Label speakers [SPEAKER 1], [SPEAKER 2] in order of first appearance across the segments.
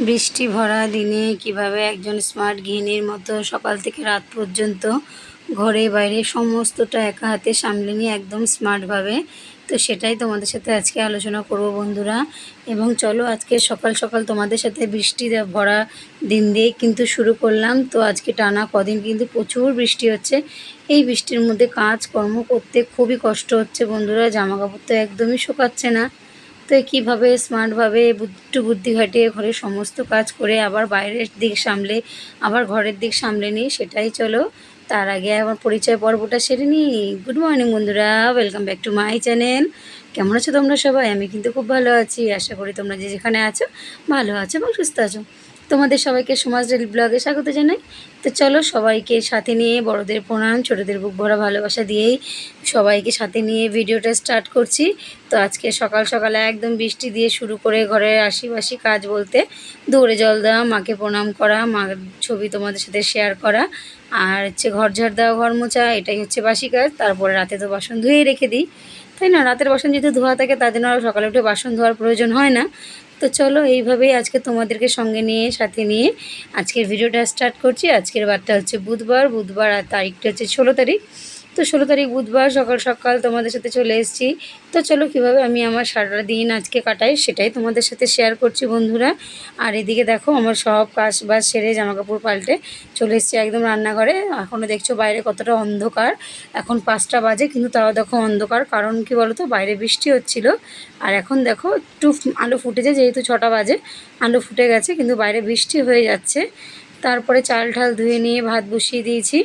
[SPEAKER 1] বৃষ্টি ভরা দিনে কীভাবে একজন স্মার্ট গৃহিণীর মতো সকাল থেকে রাত পর্যন্ত ঘরে বাইরে সমস্তটা একা হাতে সামলে নিয়ে একদম স্মার্টভাবে তো সেটাই তোমাদের সাথে আজকে আলোচনা করব বন্ধুরা। এবং চলো আজকে সকাল সকাল তোমাদের সাথে বৃষ্টি ভরা দিন দিয়ে কিন্তু শুরু করলাম। তো আজকে টানা কদিন কিন্তু প্রচুর বৃষ্টি হচ্ছে। এই বৃষ্টির মধ্যে কাজ কর্ম করতে খুবই কষ্ট হচ্ছে বন্ধুরা। জামা কাপড় তো একদমই শুকাচ্ছে না। তো কীভাবে স্মার্টভাবে একটু বুদ্ধি ঘাটিয়ে ঘরের সমস্ত কাজ করে আবার বাইরের দিক সামলে, আবার ঘরের দিক সামলে নিই, সেটাই চলো। তার আগে আমার পরিচয় পর্বটা সেরে নিই। গুড মর্নিং বন্ধুরা welcome back to my channel কেমন আছো তোমরা সবাই? আমি কিন্তু খুব ভালো আছি। আশা করি তোমরা যে যেখানে আছো, ভালো আছো এবং সুস্থ আছো। তোমাদের সবাইকে সমাজ ডেলি ব্লগে স্বাগত জানাই। তো চলো সবাইকে সাথে নিয়ে বড়দের প্রণাম, ছোটদের বুক ভরা ভালোবাসা দিয়েই সবাইকে সাথে নিয়ে ভিডিওটা স্টার্ট করছি। তো আজকে সকাল সকালে একদম বৃষ্টি দিয়ে শুরু করে ঘরের আশিপাশি কাজ বলতে দৌড়ে জল দেওয়া, মাকে প্রণাম করা মার ছবি তোমাদের সাথে শেয়ার করা, আর হচ্ছে ঘর ঝাড় দেওয়া, ঘর মোছা, এটাই হচ্ছে বাসি কাজ। তারপরে রাতে তো বাসন ধুয়েই রেখে দিই। তাই না? রাতের বাসন যেহেতু ধোয়া থাকে, তার জন্য আর সকালে উঠে বাসন ধোয়ার প্রয়োজন হয় না। তো চলো এইভাবেই আজকে তোমাদেরকে সঙ্গে নিয়ে, সাথে নিয়ে আজকের ভিডিওটা স্টার্ট করছি। আজকের বারটা হচ্ছে বুধবার। বুধবার আর তারিখটা হচ্ছে ষোলো তারিখ। তো ষোলো তারিখ বুধবার সকাল সকাল তোমাদের সাথে চলে এসেছি। তো চলো কীভাবে আমি আমার সারাটা দিন আজকে কাটাই সেটাই তোমাদের সাথে শেয়ার করছি বন্ধুরা। আর এদিকে দেখো আমার সব কাজ বাজ সেরে জামাকাপড় পাল্টে চলে এসেছি একদম রান্নাঘরে। এখনও দেখছ বাইরে কতটা অন্ধকার। এখন পাঁচটা বাজে কিন্তু তাও দেখো অন্ধকার। কারণ কি বলো তো বাইরে বৃষ্টি হচ্ছিল। আর এখন দেখো একটু আলো ফুটেছে যেহেতু ছটা বাজে। আলো ফুটে গেছে কিন্তু বাইরে বৃষ্টি হয়ে যাচ্ছে। তারপরে চাল ঠাল ধুয়ে নিয়ে ভাত বসিয়ে দিয়েছি।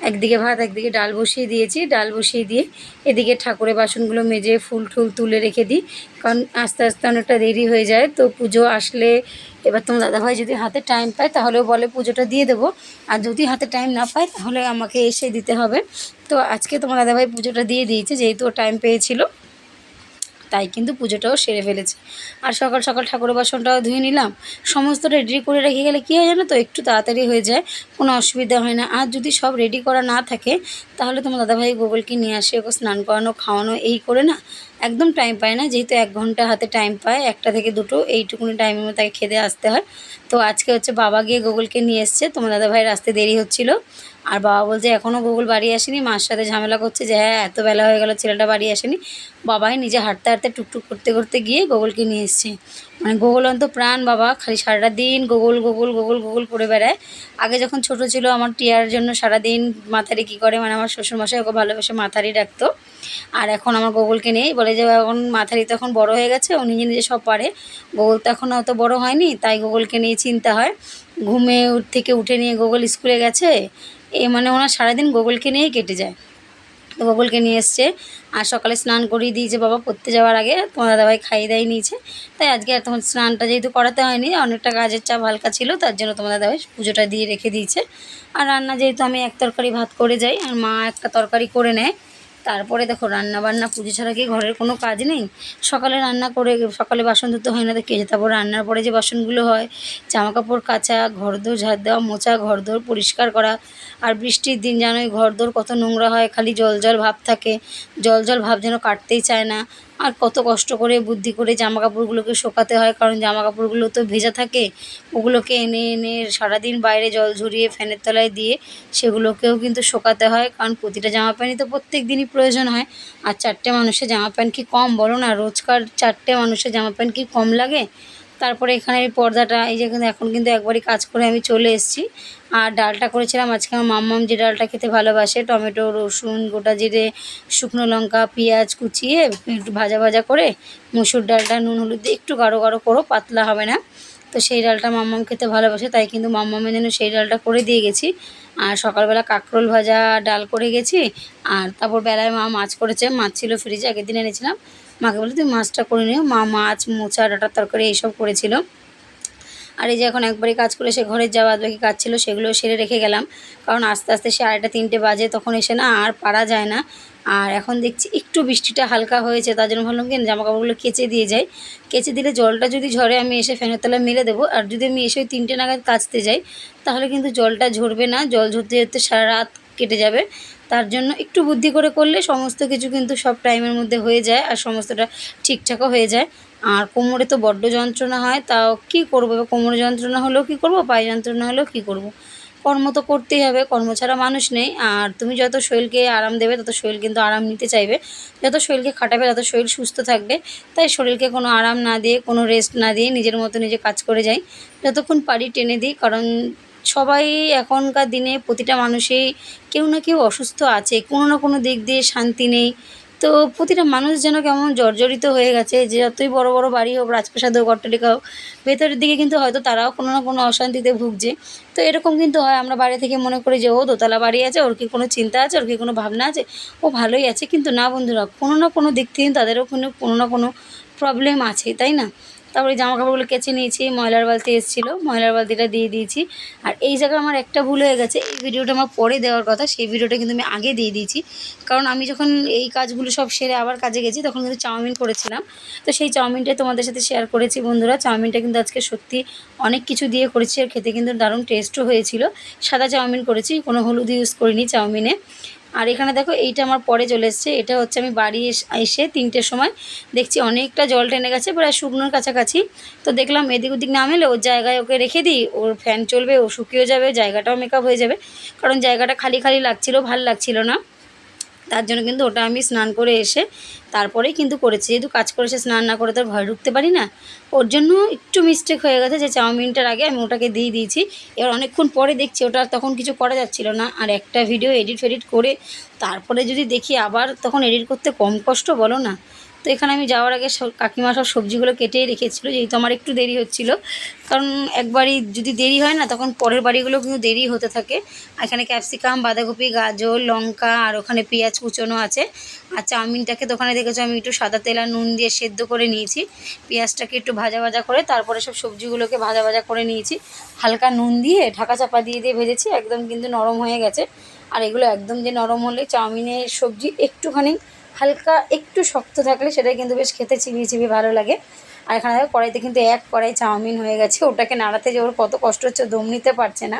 [SPEAKER 1] একদিকে ভাত, একদিকে ডাল বসিয়ে দিয়েছি। ডাল বসিয়ে দিয়ে এদিকে ঠাকুরের বাসনগুলো মেজে ফুল টুল তুলে রেখে দিই। কারণ আস্তে আস্তে অনেকটা দেরি হয়ে যায়। তো পুজো আসলে এবার তোমার দাদাভাই যদি হাতে টাইম পায়, তাহলেও বলে পুজোটা দিয়ে দেবো। আর যদি হাতে টাইম না পায়, তাহলে আমাকে এসে দিতে হবে। তো আজকে তোমার দাদাভাই পুজোটা দিয়ে দিয়েছে, যেহেতু টাইম পেয়েছিল। তাই কিন্তু পুজোটাও সেরে ফেলেছে। আর সকাল সকাল ঠাকুর বাসনটাও ধুয়ে নিলাম। সমস্ত রেডি করে রেখে গেলে কী হয় জানো তো? একটু তাড়াতাড়ি হয়ে যায়, কোনো অসুবিধা হয় না। আর যদি সব রেডি করা না থাকে, তাহলে তোমার দাদাভাই গোগলকে নিয়ে আসে, ওকে স্নান করানো, খাওয়ানো, এই করে না, একদম টাইম পায় না। যেহেতু এক ঘণ্টা হাতে টাইম পায়, একটা থেকে দুটো, এইটুকুনি টাইমের মধ্যে তাকে খেতে আসতে হয়। তো আজকে হচ্ছে বাবা গিয়ে গোগলকে নিয়ে এসছে। তোমার দাদাভাইয়ের আসতে দেরি হচ্ছিল। আর বাবা বলছে এখনও গুগল বাড়ি আসেনি। মার সাথে ঝামেলা করছে যে হ্যাঁ এত বেলা হয়ে গেল, ছেলেটা বাড়ি আসেনি। বাবাই নিজে হাঁটতে হাঁটতে টুকটুক করতে করতে গিয়ে গোগলকে নিয়ে এসছে। মানে গোগল অন্ত প্রাণ বাবা, খালি সারাটা দিন গোগল গোগল গোগল গোগল করে বেড়ায়। আগে যখন ছোট ছিল আমার টিয়ার জন্য সারাদিন মাথারি কী করে মানে আমার শ্বশুরমশাই ওকে ভালোবেসে মাথারি ডাকতো। আর এখন আমার গোগলকে নেই, বলে যে, এখন মাথারি তো এখন বড় হয়ে গেছে, ও নিজে নিজে সব পারে। গোগল তো এখন অত বড় হয়নি, তাই গোগলকে নিয়ে চিন্তা হয়। ঘুমে থেকে উঠে নিয়ে গোগল স্কুলে গেছে। এ মানে ওনার সারাদিন গোগলকে নিয়েই কেটে যায়। তো গোগলকে নিয়ে এসছে, আর সকালে স্নান করিয়ে দিয়েছে বাবা, পড়তে যাওয়ার আগে। তোমার দাদাভাই খাইয়ে দাই নিয়েছে। তাই আজকে আর তোমার স্নানটা যেহেতু করাতে হয়নি, অনেকটা কাজের চাপ হালকা ছিল, তার জন্য তোমার দাদাভাই পুজোটা দিয়ে রেখে দিয়েছে। আর রান্না যেহেতু আমি এক তরকারি ভাত করে যাই, আর মা একটা তরকারি করে নেয় তারপরে দেখো রান্না বান্না পুজো ছাড়া কি ঘরের কোনো কাজ নেই? সকালে রান্না করে, সকালে বাসন ধুতে হয় না তো কেজে তারপর রান্নার পরে যে বাসনগুলো হয় জামা কাপড় কাচা, ঘরদোর ঝাড় দেওয়া, মোচা, ঘরদোর পরিষ্কার করা। আর বৃষ্টির দিন জানোই ঘরদোর কত নোংরা হয়, খালি জল জল ভাব থাকে, জল জল ভাব যেন কাটতেই চায় না। আর কত কষ্ট করে বুদ্ধি করে জামা কাপড়গুলোকে শোকাতে হয়, কারণ জামা কাপড়গুলো তো ভেজা থাকে। ওগুলোকে এনে এনে সারাদিন বাইরে জল ঝরিয়ে ফ্যানের তলায় দিয়ে সেগুলোকেও কিন্তু শোকাতে হয়, কারণ প্রতিটা জামা প্যান্টই তো প্রত্যেক দিনই প্রয়োজন হয়। আর চারটে মানুষের জামা প্যান্ট কি কম বলো না, রোজকার চারটে মানুষের জামা প্যান্ট কি কম লাগে? তারপরে এখানে এই পর্দাটা, এই যে এখন কিন্তু একবারই কাজ করে আমি চলে এসেছি। আর ডালটা করেছিলাম, আজকে আমার মাম্মাম যে ডালটা খেতে ভালোবাসে, টমেটো, রসুন, গোটা জিরে, শুকনো লঙ্কা, পেঁয়াজ কুচিয়ে একটু ভাজা ভাজা করে মুসুর ডালটা, নুন হলুদ দিয়ে একটু গাঢ় গাঢ় করো, পাতলা হবে না। তো সেই ডালটা মাম্মাম খেতে ভালোবাসে, তাই কিন্তু মাম্মামের জন্য সেই ডালটা করে দিয়ে গেছি। আর সকালবেলা কাঁকরোল ভাজা, ডাল করে গেছি। আর তারপর বেলায় মা মাছ করেছে, মাছ ছিল ফ্রিজে আগের দিন এনেছিলাম। মাকে বলে তুমি মাছটা করে নিও। মা মাছ, মোচা, ডাটার তরকারি এইসব করেছিল। আর এই যে এখন একবারই কাজ করে সে ঘরের যা বাদ বাকি কাজ ছিল সেগুলো সেরে রেখে গেলাম। কারণ আস্তে আস্তে সে আড়াইটা, তিনটে বাজে, তখন এসে না আর পারা যায় না। আর এখন দেখছি একটু বৃষ্টিটা হালকা হয়েছে, তার জন্য ভাবলাম কি জামা কাপড়গুলো কেচে দিয়ে যাই। কেচে দিলে জলটা যদি ঝরে, আমি এসে ফ্যানের তলায় মেলে দেবো। আর যদি আমি এসে ওই তিনটে নাগাদ কাচতে যাই, তাহলে কিন্তু জলটা ঝরবে না। জল ঝরতে ঝরতে সারা রাত কেটে যাবে। তার জন্য একটু বুদ্ধি করে করলে সমস্ত কিছু কিন্তু সব টাইমের মধ্যে হয়ে যায় আর সমস্তটা ঠিকঠাকও হয়ে যায়। আর কোমরে তো বড্ড যন্ত্রণা হয়, তাও কী করব? কোমরে যন্ত্রণা হলেও কী করব? পায়ে যন্ত্রণা হলেও কী করব। কর্ম তো করতেই হবে, কর্ম ছাড়া মানুষ নেই। আর তুমি যত শরীরকে আরাম দেবে, তত শরীর কিন্তু আরাম নিতে চাইবে। যত শরীরকে খাটাবে, তত শরীর সুস্থ থাকবে। তাই শরীরকে কোনো আরাম না দিয়ে, কোনো রেস্ট না দিয়ে নিজের মতো নিজে কাজ করে যাই। যতক্ষণ পারি টেনে দিই, কারণ সবাই এখনকার দিনে প্রতিটা মানুষই কেউ না কেউ অসুস্থ আছে, কোনো না কোনো দিক দিয়ে শান্তি নেই। তো প্রতিটা মানুষ যেন কেমন জর্জরিত হয়ে গেছে, যে যতই বড় বড় বাড়ি হোক, রাজপ্রাসাদ হোক, অট্টালিকা হোক, ভেতরের দিকে কিন্তু হয়তো তারাও কোনো না কোনো অশান্তিতে ভুগছে। তো এরকম কিন্তু হয়, আমরা বাইরে থেকে মনে করি যে, ও, দোতলা বাড়ি আছে, ওর কি কোনো চিন্তা আছে, ওর কি কোনো ভাবনা আছে? ও ভালোই আছে, কিন্তু না বন্ধুরা, কোনো না কোনো দিক থেকে তাদেরও কোনো কোনো না কোনো প্রবলেম আছে, তাই না? তারপরে জামা কাপড়গুলো কেচে নিয়েছি, ময়লার বালতি এসেছিল, ময়লার বালতিটা দিয়ে দিয়েছি। আর এই জায়গায় আমার একটা ভুল হয়ে গেছে, এই ভিডিওটা আমার পরে দেওয়ার কথা, সেই ভিডিওটা কিন্তু আমি আগে দিয়ে দিয়েছি। কারণ আমি যখন এই কাজগুলো সব সেরে আবার কাজে গেছি, তখন কিন্তু চাউমিন করেছিলাম। তো সেই চাউমিনটাই তোমাদের সাথে শেয়ার করেছি বন্ধুরা। চাউমিনটা কিন্তু আজকে সত্যি অনেক কিছু দিয়ে করেছি, আর খেতে কিন্তু দারুণ টেস্টও হয়েছিল। সাদা চাউমিন করেছি, কোনো হলুদ ইউজ করিনি চাউমিনে। আর এখানে দেখো এইটা আমার পরে চলে এসছে। এটা হচ্ছে আমি বাড়ি এস- তিনটের সময় দেখছি অনেকটা জল টেনে গেছে, প্রায় শুকনোর কাছাকাছি। তো দেখলাম এদিক ওদিক না মেলে ওর জায়গায় ওকে রেখে দিই, ওর ফ্যান চলবে, ও শুকিয়েও যাবে, জায়গাটাও মেকআপ হয়ে যাবে। কারণ জায়গাটা খালি খালি লাগছিল, ভালো লাগছিল না। তার জন্য কিন্তু ওটা আমি স্নান করে এসে তারপরেই কিন্তু করেছি। যেহেতু কাজ করে সে স্নান না করে তো ঘরে ঢুকতে পারি না। ওর জন্য একটু মিস্টেক হয়ে গেছে যে চাউমিনটার আগে আমি ওটাকে দিয়ে দিয়েছি। এবার অনেকক্ষণ পরে দেখছি ওটা তখন কিছু করা যাচ্ছিল না। আর একটা ভিডিও এডিট ফেডিট করে তারপরে যদি দেখি আবার তখন এডিট করতে কম কষ্ট বলো না। তো এখানে আমি যাওয়ার আগে কাকিমা সব সবজিগুলো কেটেই রেখেছিলো, যেহেতু আমার একটু দেরি হচ্ছিল। কারণ একবারই যদি দেরি হয় না, তখন পরের বাড়িগুলো কিন্তু দেরি হতে থাকে। এখানে ক্যাপসিকাম, বাঁধাকপি, গাজর, লঙ্কা, আর ওখানে পেঁয়াজ কুচোনো আছে। আর চাউমিনটাকে ওখানে দেখেছ, আমি একটু সাদা তেল আর নুন দিয়ে সেদ্ধ করে নিয়েছি। পেঁয়াজটাকে একটু ভাজা ভাজা করে তারপরে সব সবজিগুলোকে ভাজা ভাজা করে নিয়েছি। হালকা নুন দিয়ে ঢাকা চাপা দিয়ে দিয়ে ভেজেছি, একদম কিন্তু নরম হয়ে গেছে। আর এগুলো একদম যে নরম হলে চাউমিনের সবজি একটুখানি হালকা একটু শক্ত থাকলে সেটা কিন্তু বেশ খেতে চিবিয়ে চিবিয়ে ভালো লাগে। আর এখানে দেখো কড়াইতে কিন্তু এক কড়াই চাউমিন হয়ে গেছে। ওটাকে নাড়াতে যে ওর কত কষ্ট হচ্ছে, দম নিতে পারছে না।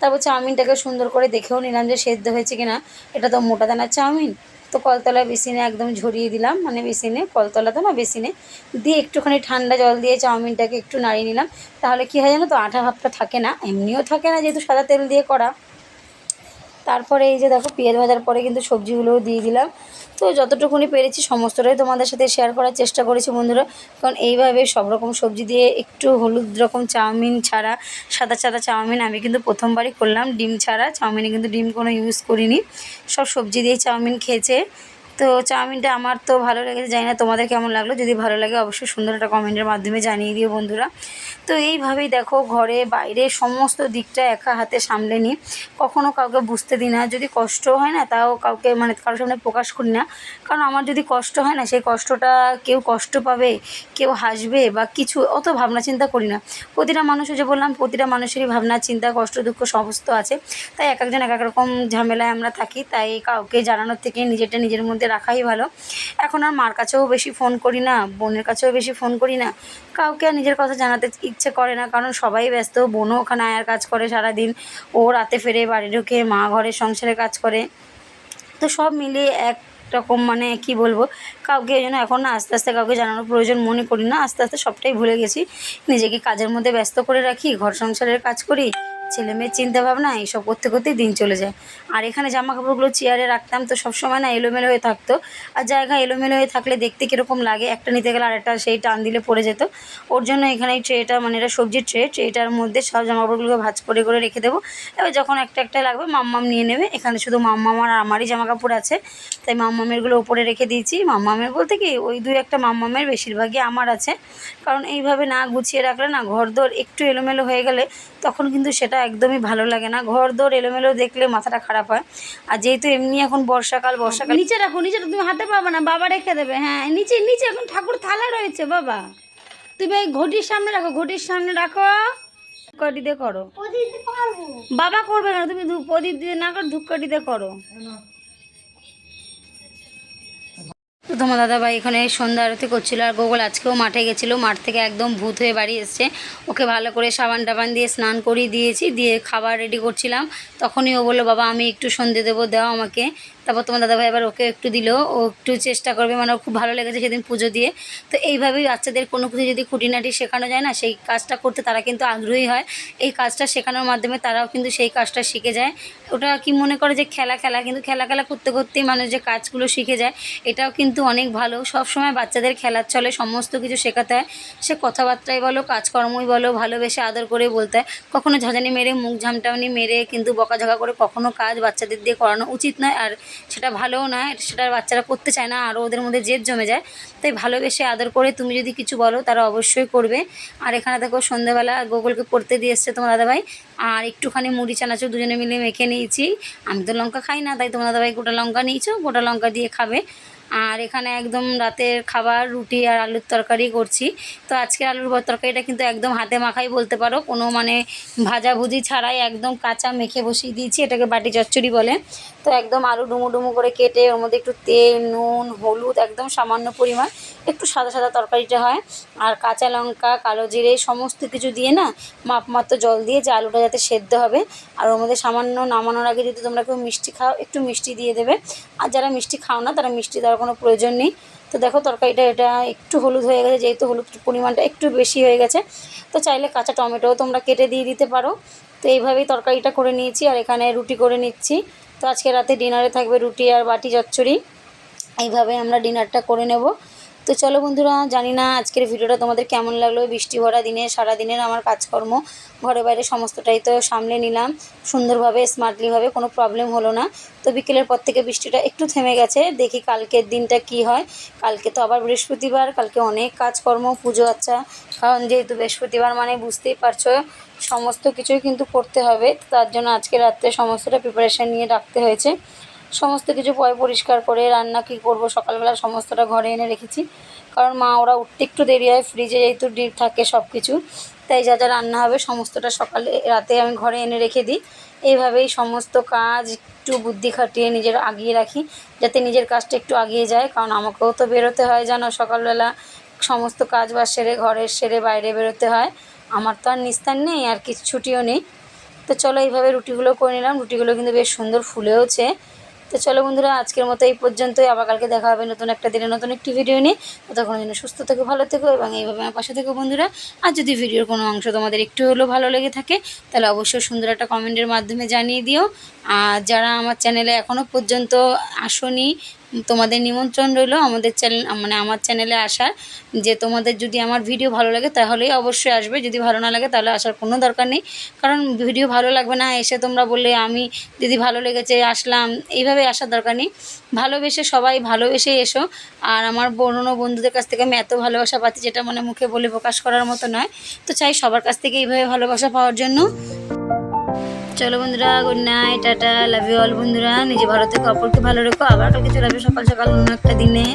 [SPEAKER 1] তারপর চাউমিনটাকে সুন্দর করে দেখেও নিলাম যে সেদ্ধ হয়েছে কিনা। এটা তো মোটা দানার চাউমিন। তো কলতলা বেসিনে একদম ঝরিয়ে দিলাম মানে বেসিনে কলতলা তো না বেসিনে। দিয়ে একটুখানি ঠান্ডা জল দিয়ে চাউমিনটাকে একটু নাড়িয়ে নিলাম। তাহলে কী হয় জানো তো, আঠা ভাবটা থাকে না, এমনিও থাকে না যেহেতু সাদা তেল দিয়ে করা। তারপরে এই যে দেখো পেঁয়াজ ভাজার পরে কিন্তু সবজিগুলোও দিয়ে দিলাম। তো যতটুকুনি পেরেছি সমস্তটাই তোমাদের সাথে শেয়ার করার চেষ্টা করেছি বন্ধুরা। কারণ এইভাবে সব রকম সবজি দিয়ে একটু হলুদ রকম চাউমিন ছাড়া, সাদা সাদা চাউমিন আমি কিন্তু প্রথমবারই করলাম। ডিম ছাড়া চাউমিনে কিন্তু ডিম কোনো ইউজ করিনি। সব সবজি দিয়ে চাউমিন খেয়েছে। তো চাউমিনটা আমার তো ভালো লেগেছে, জানি না তোমাদের কেমন লাগল। যদি ভালো লাগে অবশ্যই সুন্দর একটা কমেন্টের মাধ্যমে জানিয়ে দিও বন্ধুরা। তো এইভাবেই দেখো ঘরে বাইরে সমস্ত দিকটা একা হাতে সামলে নিই। কখনও কাউকে বুঝতে দিই না, যদি কষ্ট হয় না তাও কাউকে মানে কারোর সামনে প্রকাশ করি না। কারণ আমার যদি কষ্ট হয় না, সেই কষ্টটা কেউ কষ্ট পাবে, কেউ হাসবে বা কিছু অত ভাবনা চিন্তা করি না। প্রতিটা মানুষও যে বললাম, প্রতিটা মানুষেরই ভাবনা, চিন্তা, কষ্ট, দুঃখ সমস্ত আছে। তাই এক একজন এক এক রকম ঝামেলায় আমরা থাকি, তাই কাউকে জানানোর থেকে নিজেরটা নিজের মধ্যে রাখাই ভালো। এখন আর মার কাছেও বেশি ফোন করি না, বোনের কাছেও বেশি ফোন করি না। কাউকে আর নিজের কথা জানাতে ইচ্ছে করে না, কারণ সবাই ব্যস্ত। বোনও ওখানে আয়ার কাজ করে সারাদিন। ও রাতে ফেরে বাড়ি ঢুকে মা ঘরের সংসারে কাজ করে। তো সব মিলিয়ে এক রকম মানে কি বলব, কাউকে এই জন্য এখন আস্তে আস্তে কাউকে জানানোর প্রয়োজন মনে করি না, আস্তে আস্তে সবটাই ভুলে গেছি। নিজেকে কাজের মধ্যে ব্যস্ত করে রাখি, ঘর সংসারের কাজ করি ছেলে মেয়ের চিন্তা ভাবনা এইসব করতে করতেই দিন চলে যায়। আর এখানে জামা কাপড়গুলো চেয়ারে রাখতাম তো সবসময় না এলোমেলো হয়ে থাকতো। আর জায়গা এলোমেলো হয়ে থাকলে দেখতে কীরকম লাগে? একটা নিতে গেলে আরেকটা সেই টান দিলে পড়ে যেত। ওর জন্য এখানে এই ট্রেটা মানে এটা সবজির ট্রে, ট্রেটার মধ্যে সব জামা কাপড়গুলোকে ভাজ করে করে রেখে দেবো। এবার যখন একটা একটা লাগবে, মাম্মাম নিয়ে নেবে। এখানে শুধু মাম্মাম আর আমারই জামা কাপড় আছে। তাই মাম্মামেরগুলো ওপরে রেখে দিয়েছি। মাম্মামের বলতে কি, ওই দুই একটা মাম্মামের বেশিরভাগই আমার আছে। কারণ এইভাবে না গুছিয়ে রাখলে না ঘর দোর একটু এলোমেলো হয়ে গেলে তখন কিন্তু সেটা একদমই ভালো লাগে না। ঘর দোর এলোমেলো দেখলে মাথাটা খারাপ হয়। আর যেহেতু এমনি এখন বর্ষাকাল বর্ষাকাল নিচে রাখো নিচে তুমি হাতে পাবে না বাবা রেখে দেবে। হ্যাঁ নিচে নিচে এখন ঠাকুর থালা রয়েছে বাবা। তুমি এই ঘটির সামনে রাখো ঘটির সামনে রাখো। করো। বাবা করবে না তুমি ধূপ প্রদীপ দিয়ে না করো ধূপকাঠি দিয়ে করো তোমার দাদাভাই এখানে সন্ধ্যা আরতি করছিল আর গোগল আজকেও মাঠে গেছিল। মাঠ থেকে একদম ভূত হয়ে বাড়ি এসছে। ওকে ভালো করে সাবান টাবান দিয়ে স্নান করিয়ে দিয়েছি, দিয়ে খাবার রেডি করছিলাম। তখনই ও বলল, বাবা, আমি একটু সন্ধে দেবো দেওয়া আমাকে। তারপর তোমার দাদাভাই এবার ওকে একটু দিল, ও একটু চেষ্টা করবে মানে খুব ভালো লেগেছে সেদিন পুজো দিয়ে। তো এইভাবেই বাচ্চাদের কোনো কিছু যদি খুঁটিনাটি শেখানো যায় না, সেই কাজটা করতে তারা কিন্তু আগ্রহী হয়। এই কাজটা শেখানোর মাধ্যমে তারাও কিন্তু সেই কাজটা শিখে যায়। ওটা কি মনে করে যে খেলা খেলা, কিন্তু খেলা খেলা করতে করতেই মানুষ যে কাজগুলো শিখে যায়, এটাও কিন্তু অনেক ভালো। সব সময় বাচ্চাদের খেলার চলে সমস্ত কিছু শেখাতে হয়। সে কথাবার্তাই বলো, কাজকর্মই বলো, ভালোবেসে আদর করে বলতে হয়। কখনো ঝাঁঝানি মেরে, মুখ ঝামটানি মেরে, কিন্তু বকাঝকা করে কখনো কাজ বাচ্চাদের দিয়ে করানো উচিত নয়। আর সেটা ভালোও নয়, সেটা বাচ্চারা করতে চায় না, আর ওদের মধ্যে জেদ জমে যায়। তাই ভালোবেসে আদর করে তুমি যদি কিছু বলো, তারা অবশ্যই করবে। আর এখানে দেখো সন্ধ্যেবেলা গোগলকে পড়তে দিয়ে এসছে তোমার দাদাভাই। আর একটুখানি মুড়ি চানাচুর দুজনে মিলে মেখে নিয়েছি। আমি তো লঙ্কা খাই না, তাই তোমার দাদাভাই গোটা লঙ্কা নিয়েছো, গোটা লঙ্কা দিয়ে খাবে। আর এখানে একদম রাতের খাবার, রুটি আর আলুর তরকারি করছি। তো আজকে আলুর তরকারিটা কিন্তু একদম হাতে মাখাই বলতে পারো। কোনো মানে ভাজাভুজি ছাড়াই একদম কাঁচা মেখে বসিয়ে দিয়েছি, এটাকে বাটি চচ্চড়ি বলে। তো একদম আলু ডুমো ডুমো করে কেটে ওর মধ্যে একটু তেল, নুন, হলুদ, একদম সামান্য পরিমাণ একটু সাদা সাদা তরকারিটা হয়। আর কাঁচা লঙ্কা, কালো জিরে, সমস্ত কিছু দিয়ে না মাপমাত্র জল দিয়ে যে আলুটা যাতে সেদ্ধ হবে। আর ওর মধ্যে সামান্য নামানোর আগে যদি তোমরা কেউ মিষ্টি খাও, একটু মিষ্টি দিয়ে দেবে। আর যারা মিষ্টি খাও না, তারা মিষ্টি দেওয়ার কোনো প্রয়োজন নেই। তো দেখো তরকারিটা এটা একটু হলুদ হয়ে গেছে, যেহেতু হলুদ পরিমাণটা একটু বেশি হয়ে গেছে। তো চাইলে কাঁচা টমেটোও তোমরা কেটে দিয়ে দিতে পারো। তো এইভাবেই তরকারিটা করে নিয়েছি আর এখানে রুটি করে নিচ্ছি। তো আজকে রাতে ডিনারে থাকবে রুটি আর বাটি চচ্চড়ি। এইভাবে আমরা ডিনারটা করে নেব। তো চলো বন্ধুরা, জানি না আজকের ভিডিওটা তোমাদের কেমন লাগল। বৃষ্টি ভরা দিনে, সারা দিনের আমার কাজকর্ম, ঘরে বাইরে সমস্তটাই তো সামলে নিলাম। সুন্দরভাবে স্মার্টলিভাবে কোনো প্রবলেম হলো না। তো বিকেলের পর থেকে বৃষ্টিটা একটু থেমে গেছে। দেখি কালকের দিনটা কি হয়। কালকে তো আবার বৃহস্পতিবার, কালকে অনেক কাজকর্ম, পুজো আচ্ছা। কারণ যেহেতু বৃহস্পতিবার মানে বুঝতেই পারছ, সমস্ত কিছুই কিন্তু করতে হবে। তার জন্য আজকে রাত্রে সমস্তটা প্রিপারেশান নিয়ে রাখতে হয়েছে। সমস্ত কিছু পয় পরিষ্কার করে রান্না কী করব, সকালবেলা সমস্তটা ঘরে এনে রেখেছি। কারণ মা, ওরা উঠতে একটু দেরি হয় ফ্রিজে যেহেতু ডিপ থাকে সব কিছু তাই যা যা রান্না হবে সমস্তটা সকালে, রাতে আমি ঘরে এনে রেখে দিই। এইভাবেই সমস্ত কাজ একটু বুদ্ধি খাটিয়ে নিজের আগিয়ে রাখি, যাতে নিজের কাজটা একটু আগিয়ে যায়। কারণ আমাকেও তো বেরোতে হয়, জানো, সকালবেলা সমস্ত কাজ বাজ সেরে, ঘরের সেরে বাইরে বেরোতে হয়। আমার তো আর নিস্তার নেই, আর কিছু ছুটিও নেই। তো চলো এইভাবে রুটিগুলো করে নিলাম। রুটিগুলো কিন্তু বেশ সুন্দর ফুলেওছে। তো চলো বন্ধুরা, আজকের মতো এই পর্যন্তই। আবার কালকে দেখা হবে নতুন একটা দিনে নতুন একটি ভিডিও নিয়ে। ততক্ষণ জন্য সুস্থ থেকো, ভালো থেকো এবং এইভাবে আমার পাশে থেকো বন্ধুরা। আর যদি ভিডিওর কোনো অংশ তোমাদের একটু হলেও ভালো লেগে থাকে, তাহলে অবশ্যই সুন্দর একটা কমেন্টের মাধ্যমে জানিয়ে দিও। আর যারা আমার চ্যানেলে এখনও পর্যন্ত আসনি তোমাদের নিমন্ত্রণ রইল আমাদের চ্যানেল মানে আমার চ্যানেলে আসার। যে তোমাদের যদি আমার ভিডিও ভালো লাগে তাহলেই অবশ্যই আসবে। যদি ভালো না লাগে তাহলে আসার কোনো দরকার নেই। কারণ ভিডিও ভালো লাগবে না, এসে তোমরা বললে আমি দিদি ভালো লেগেছে আসলাম, এইভাবে আসার দরকার নেই। ভালোবেসে, সবাই ভালোবেসে এসো। আর আমার পুরনো বন্ধুদের কাছ থেকে আমি এত ভালোবাসা পাচ্ছি, যেটা মানে মুখে বলে প্রকাশ করার মতো নয়। তো চাই সবার কাছ থেকে এইভাবে ভালোবাসা পাওয়ার জন্য। চলো বন্ধুরা good night tata love you all বন্ধুরা। নিজে ভালো থেকে, অপরকে ভালো রেখো। আবার কালকে চলে আসবে সকাল সকাল অন্য একটা দিনে।